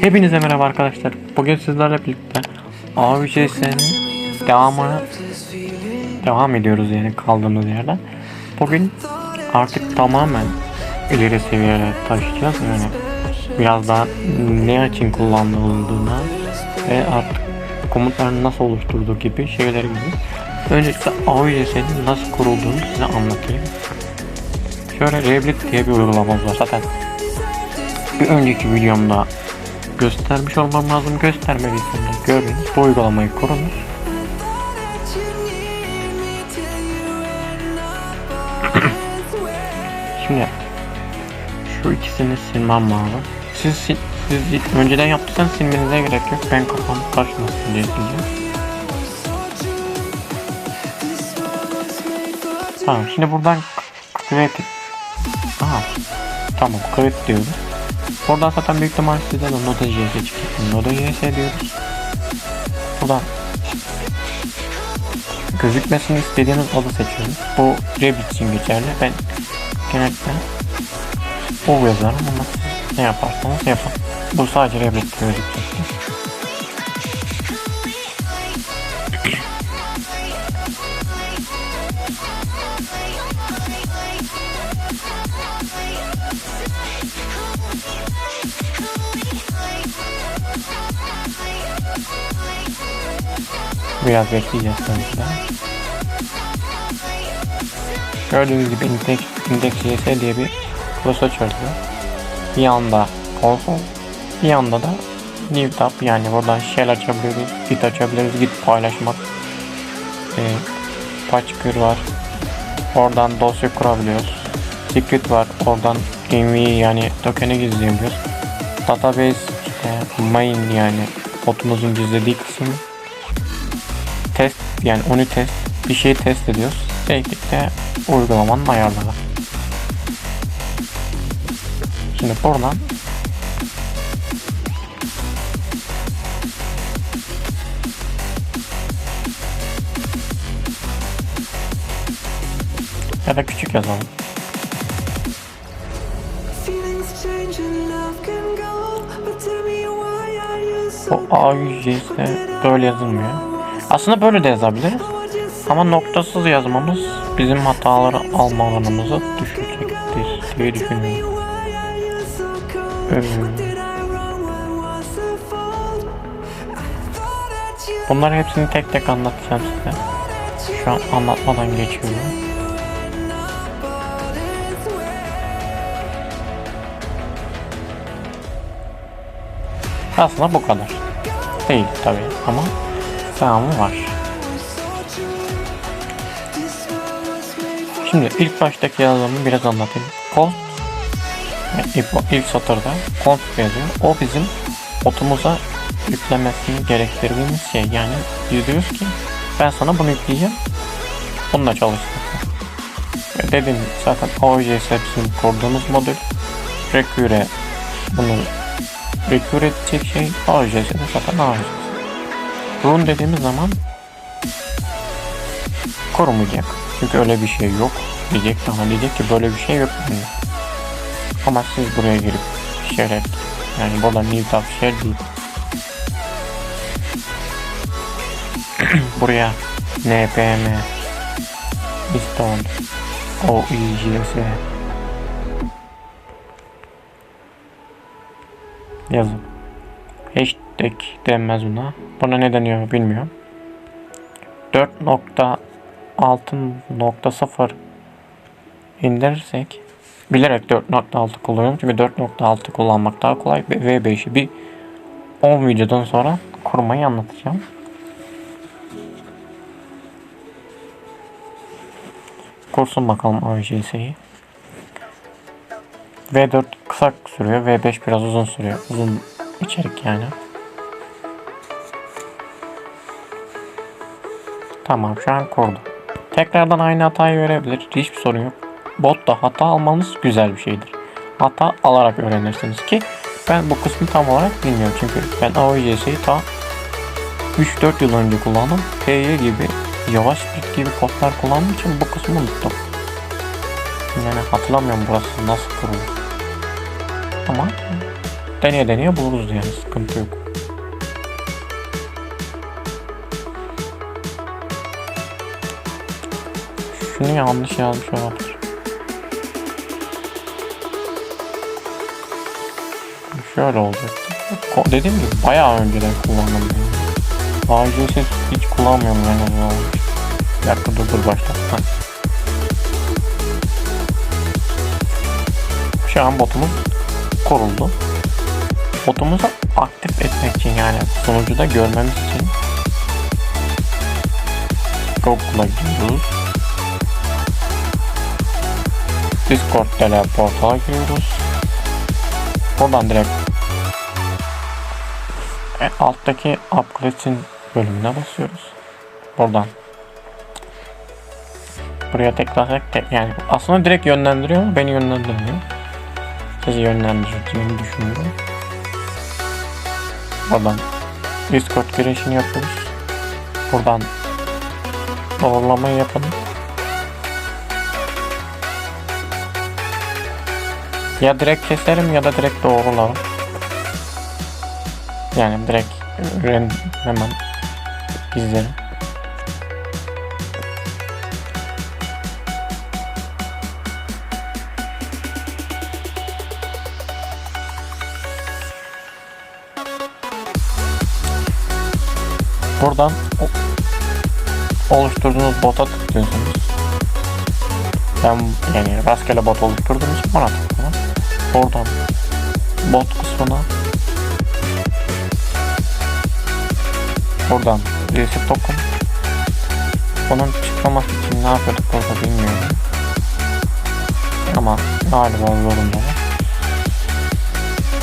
Hepinize merhaba arkadaşlar. Bugün sizlerle birlikte AVCS'nin devamını devam ediyoruz yani kaldığımız yerden. Bugün artık tamamen ileri seviyelere taşıyacağız yani biraz daha ne için kullanıldığına ve artık komutların nasıl oluşturduğu gibi şeyler gibi. Öncelikle AVCS'nin nasıl kurulduğunu size anlatayım. Şöyle Revlit diye bir uygulamamız var zaten. Bir önceki videomda göstermiş olmam lazım. Göstermediysem de görünüz. Bu uygulamayı kurunuz. Şimdi şu ikisini silmem lazım. Siz, siz önceden yaptıysanız silmenize gerek yok. Ben kafam karışmasın diye sileceğim. Tamam şimdi buradan create Aha. Tamam create diyoruz. Oradan zaten büyük ihtimal size de Node.js çıkacak. Node.js diyoruz. Buradan gözükmesini istediğiniz adı seçiyoruz. Bu Rabbit için geçerli. Ben genellikle o yazarım ama ne yaparsanız yapın. Bu sadece Rabbit gözükecektir. Biraz bekleyeceğiz de. Gördüğünüz gibi index, index.js diye bir class açıyoruz. Bir yanda console, bir yanda da new tab yani buradan shell açabiliyoruz, git açabiliriz, git paylaşmak. E, Patchcure var. Oradan dosya kurabiliyoruz. Secret var. Oradan env yani token'i gizleyebiliyoruz. Database işte main yani botumuzun gizlediği kısım yani onu test bir şeyi test ediyoruz. Teknikte uygulamanın ayarları. Şimdi buradan ya da küçük yazalım. Bu A100'de böyle yazılmıyor. Aslında böyle de yazabiliriz. Ama noktasız yazmamız bizim hataları alma alanımızı düşürecektir diye düşünüyorum. why are you so cold? Ee, Did I wrong? What was the fault? I thought that you bunları hepsini tek tek anlatacağım size. Şu an anlatmadan geçiyorum. Aslında bu kadar. Değil tabi ama devamı var. Şimdi ilk baştaki yazılımı biraz anlatayım. Const ilk, satırda const yazıyor. O bizim botumuza yüklemesini gerektirdiğimiz şey. Yani diyoruz ki ben sana bunu yükleyeceğim. Bununla çalıştır. Ve dediğim gibi zaten OJS bizim kurduğumuz modül. Recure bunu recure edecek şey OJS'de zaten OJS. Run dediğimiz zaman korumayacak. Çünkü öyle bir şey yok diyecek ama diyecek ki böyle bir şey yok. Ama siz buraya girip şöyle yani burada new tab share değil. buraya npm install oijs yazın. Hashtag denmez buna. Buna ne deniyor bilmiyorum. 4.6.0 indirirsek bilerek 4.6 kullanıyorum çünkü 4.6 kullanmak daha kolay ve V5'i bir 10 videodan sonra kurmayı anlatacağım. Kursun bakalım AJS'yi. V4 kısa sürüyor, V5 biraz uzun sürüyor. Uzun içerik yani. Tamam şu an kurdu. Tekrardan aynı hatayı görebilir. Hiçbir sorun yok. Botta hata almanız güzel bir şeydir. Hata alarak öğrenirsiniz ki ben bu kısmı tam olarak bilmiyorum. Çünkü ben AOJS'yi ta 3-4 yıl önce kullandım. PY gibi yavaş bit gibi kodlar kullandığım için bu kısmı unuttum. Yani hatırlamıyorum burası nasıl kurulur. Ama deneye deneye buluruz yani sıkıntı yok. Şunu yanlış yazmış olabilir. Şöyle olacak. Dediğim gibi bayağı önceden kullandım. ben. AJS hiç kullanmıyorum yani. ya. Bir dakika dur dur başla. Şu an botumuz kuruldu. Botumuzu aktif etmek için yani sunucuda görmemiz için Google'a gidiyoruz. Discord teleport'a giriyoruz. Buradan direkt e, alttaki upgrade'in bölümüne basıyoruz. Buradan buraya tekrar tek, yani aslında direkt yönlendiriyor ama beni yönlendirmiyor. Sizi yönlendireceğini düşünüyorum. Buradan Discord girişini yapıyoruz. Buradan doğrulamayı yapalım. Ya direkt keserim ya da direkt doğrularım. Yani direkt ren hemen gizlerim. Buradan oluşturduğunuz bota tıklıyorsunuz. Ben yani rastgele bot oluşturduğum için bana tıklıyorum. Oradan bot kısmına buradan reset token bunun çıkmaması için ne yapıyorduk burada bilmiyorum. Ama galiba yorumda var.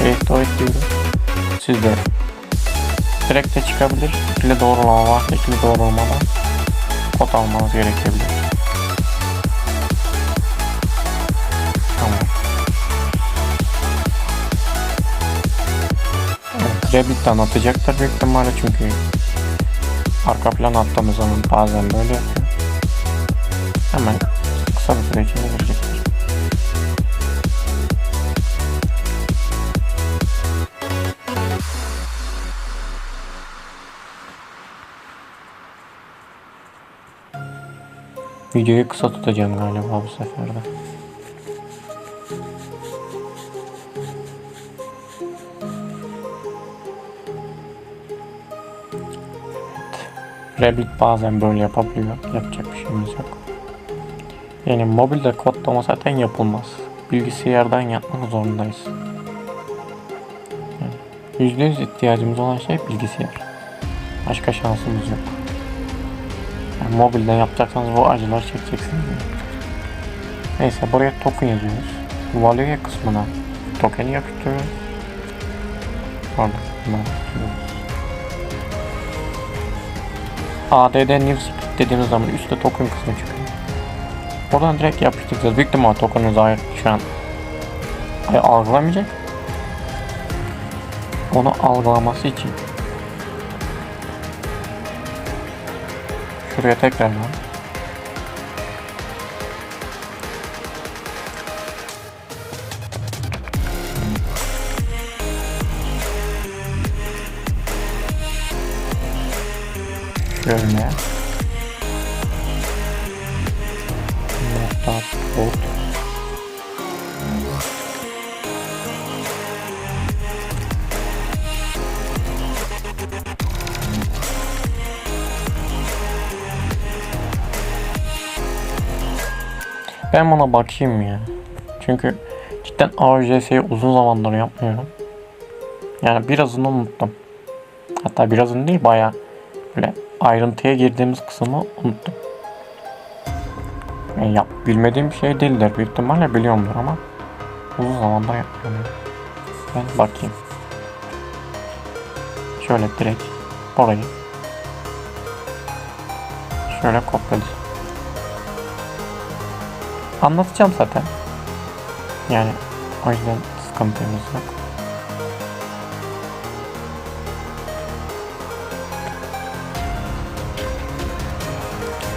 Restore diyoruz. Siz de direkt de çıkabilir. İkili doğrulama var. İkili doğrulamadan kod almanız gerekebilir. Evet, Rabbit de anlatacaktır büyük ihtimalle çünkü arka plan attığımız zaman bazen böyle yapıyor. Hemen kısa bir süre içinde girecektir. Videoyu kısa tutacağım galiba bu sefer Rabbit bazen böyle yapabiliyor. Yapacak bir şeyimiz yok. Yani mobilde kodlama zaten yapılmaz. Bilgisayardan yapmak zorundayız. Yani %100 ihtiyacımız olan şey bilgisayar. Başka şansımız yok. Yani mobilden yapacaksanız bu acılar çekeceksiniz. yani. Neyse buraya token yazıyoruz. Value kısmına token'i yapıştırıyoruz. Pardon. ADD New Split dediğimiz zaman üstte token kısmı çıkıyor. Oradan direkt yapıştıracağız. Büyük ihtimal token'ınız ait şu an ay- algılamayacak. Onu algılaması için şuraya tekrardan şöyle nokta port Ben buna bakayım ya. Çünkü cidden AJS'yi uzun zamandır yapmıyorum. Yani birazını unuttum. Hatta birazını değil bayağı böyle ayrıntıya girdiğimiz kısmı unuttum. Yani yap, bilmediğim bir şey değildir. Büyük ihtimalle biliyorumdur ama uzun zamandır yapmıyorum. Ben bakayım. Şöyle direkt orayı şöyle kopyalayacağım. Anlatacağım zaten. Yani o yüzden sıkıntımız yok.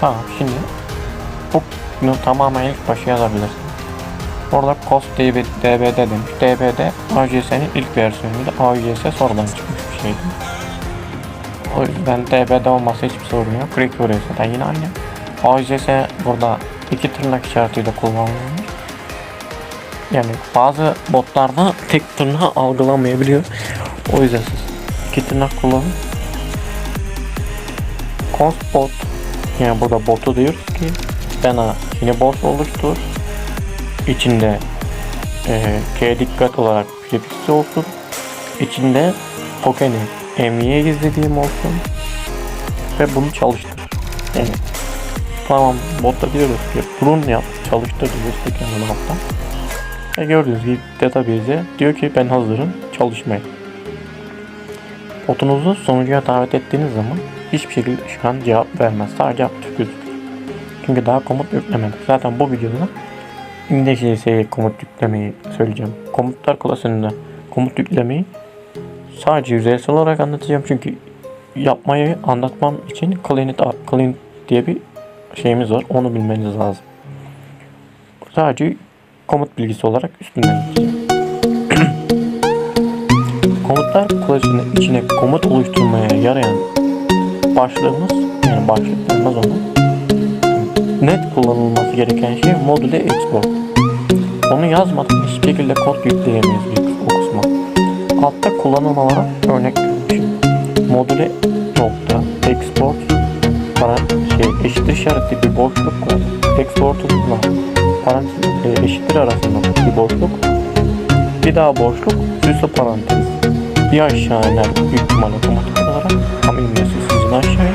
Tamam şimdi bunu tamamen ilk başa yazabilirsin. Orada COS DB, DBD demiş. DBD AJS'nin ilk versiyonuydu. AJS sonradan çıkmış bir şeydi. O yüzden DBD olmasa hiçbir sorun yok. Recurry zaten yine aynı. AJS burada iki tırnak işaretiyle kullanılmış. Yani bazı botlarda tek tırnağı algılamayabiliyor. O yüzden siz iki tırnak kullanın. Const bot yani burada botu diyoruz ki bana yine bot oluştur. İçinde e, K dikkat olarak prefiksi olsun. İçinde token'i MV'ye gizlediğim olsun. Ve bunu çalıştır. Yani tamam botta diyoruz ki run yap çalıştır diyoruz token'in alttan. Ve gördüğünüz gibi database'e diyor ki ben hazırım çalışmaya. Botunuzu sonucuya davet ettiğiniz zaman hiçbir şekilde şu an cevap vermez. Sadece aktif gözükür. Çünkü daha komut yüklemedik. Zaten bu videoda IndexJS'ye komut yüklemeyi söyleyeceğim. Komutlar klasöründe komut yüklemeyi sadece yüzeysel olarak anlatacağım. Çünkü yapmayı anlatmam için clean, clean diye bir şeyimiz var. Onu bilmeniz lazım. Sadece komut bilgisi olarak üstünden. Komutlar klasörünün içine komut oluşturmaya yarayan başlığımız yani başlık denmez ona net kullanılması gereken şey modüle export. Onu yazmadan hiçbir şekilde kod yükleyemeyiz o kısma. Altta kullanım olarak örnek vermişim. Modüle nokta export para şey eşit işaretli bir boşluk var. Export'unla parantez e, eşittir arasında bir boşluk. Bir daha boşluk üstü parantez. Bir aşağı iner büyük ihtimal otomatik olarak ama inmesi sizin aşağıya.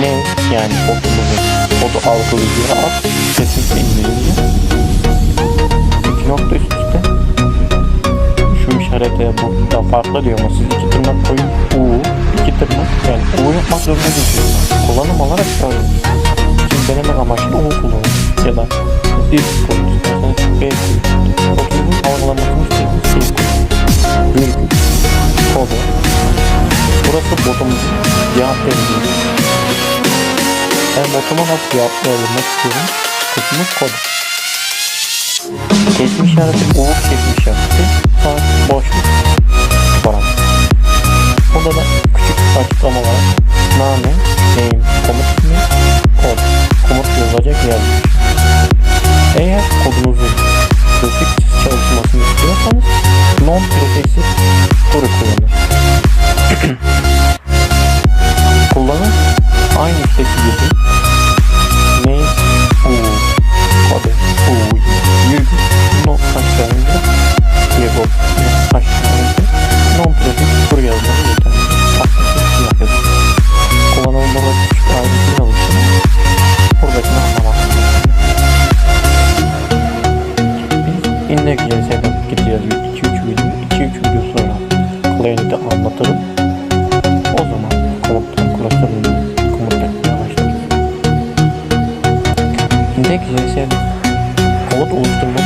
Ne? Yani kodumuzu kodu algılayıcıya at kesinlikle indirince iki nokta üst üste. Şu işarete bu da farklı diyor ama siz iki tırnak koyun. U iki tırnak. Yani U yapmak zorunda değilsiniz kullanım olarak şöyle siz denemek amaçlı U kullanın. Ya da if koyun verdiği ben botuma nasıl verebilmek istiyorum. Kısmı kod. Kesme işareti, uğur kesme işareti, sağ boşluk, param. Burada da küçük açıklama var. Name, name, komut ismi, kod. Komut yazılacak yer. Eğer kodunuzun prefiksiz çalışmasını istiyorsanız non prefiksiz story kullanır. komut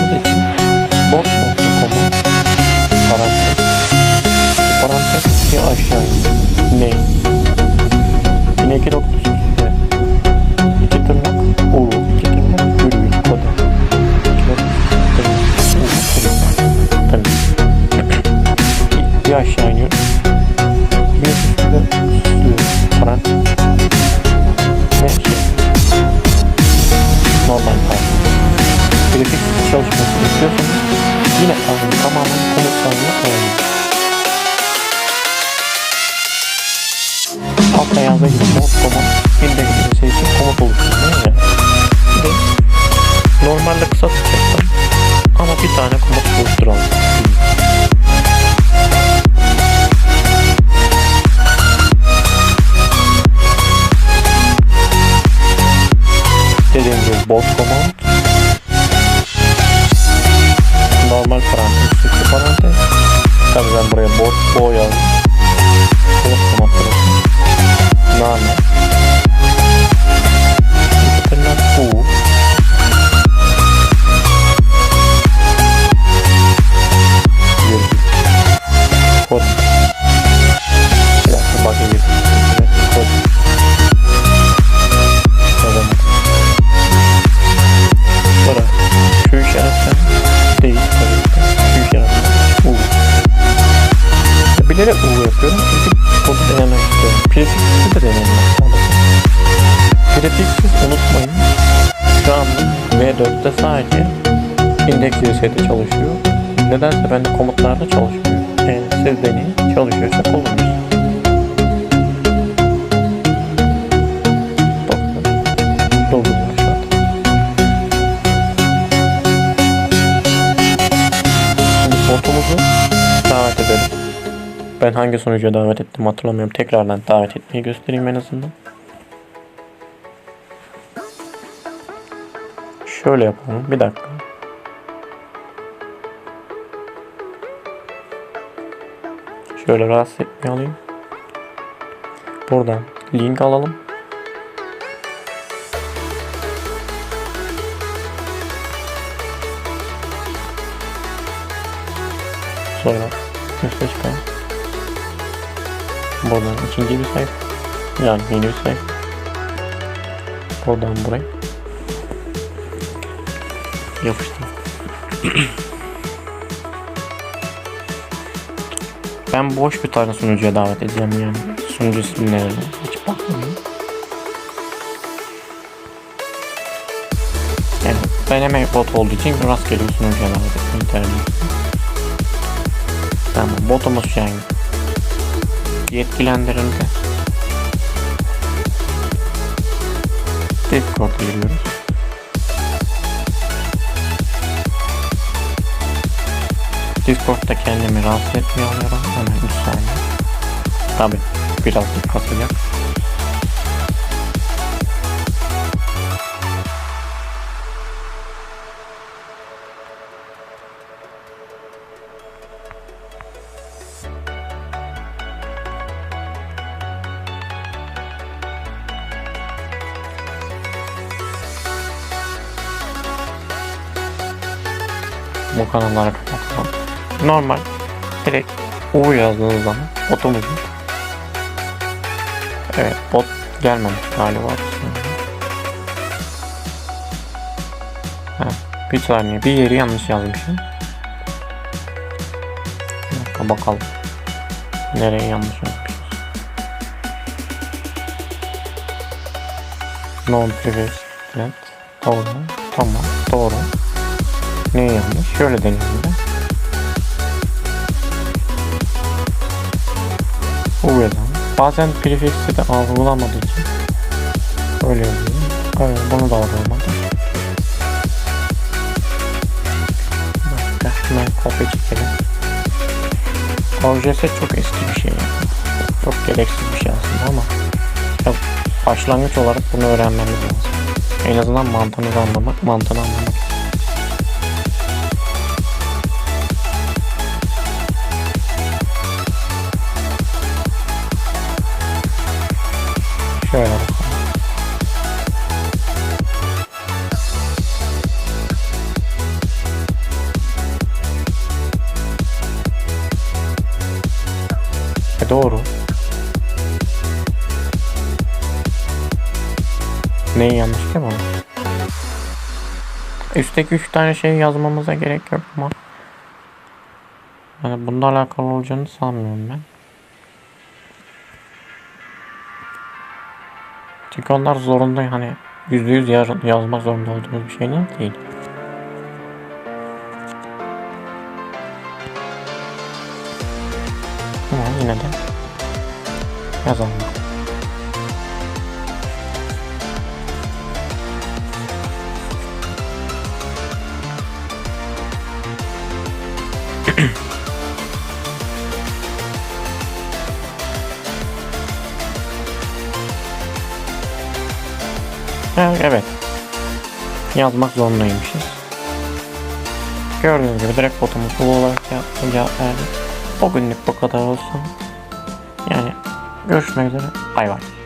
Altta yazdığı gibi mod komut indeksini seçip komut oluşturmaya yani. Bir de kısa tutacaktım ama bir tane komut oluşturalım. Dediğim gibi bot command normal parantez, sıkı parantez. Tabii ben buraya bot bo yazdım. Name. İki tırnak u. Virgül. İndeks US'de çalışıyor. Nedense bende komutlarda çalışmıyor. Yani siz deneyin çalışıyorsa. Şimdi botumuzu davet edelim. Ben hangi sonuca davet ettim hatırlamıyorum. Tekrardan davet etmeyi göstereyim en azından. Şöyle yapalım. Bir dakika. Şöyle rahatsız etmeyi alayım. Buradan link alalım. Sonra üste çıkalım. Buradan ikinci bir sayfa. Yani yeni bir sayfa. Buradan buraya. Yapıştır. ben boş bir tane sunucuya davet edeceğim yani. Sunucu isimlerine hiç bakmıyorum. Yani deneme bot olduğu için rastgele bir sunucuya davet etmeyi tercih ettim. Tamam botumuz an yetkilendirildi. Discord'a giriyoruz. Discord'da kendimi rahatsız etmiyor oluyorum. Hemen 3 saniye. Tabi birazcık kasacak. bu kanallara kapatalım. Normal direkt U yazdığınız zaman botumuz Evet bot gelmemiş galiba. Ha, bir saniye bir yeri yanlış yazmışım. Bir dakika bakalım. Nereye yanlış yazmışız. Non privilege Doğru. Tamam. Doğru. Ne yanlış? Şöyle deneyelim yazalım. Bazen prefix'i de algılamadığı için öyle yazıyor. Evet, bunu da algılamadı. Başka hemen kopya çekelim. OJS çok eski bir şey. Çok gereksiz bir şey aslında ama başlangıç olarak bunu öğrenmemiz lazım. En azından mantığını anlamak, mantığını anlamak Şöyle bakalım. E doğru. Neyi yanlış ki bu? Üstteki üç tane şey yazmamıza gerek yok ama yani bununla alakalı olacağını sanmıyorum ben. Çünkü onlar zorunda hani yüzde yüz yaz, yazmak zorunda olduğumuz bir şey değil. Ama yine de yazalım. Evet. Yazmak zorundaymışız. Gördüğünüz gibi direkt botumuz bu olarak cevap verdi. Bugünlük bu kadar olsun. Yani görüşmek üzere. Bay bay.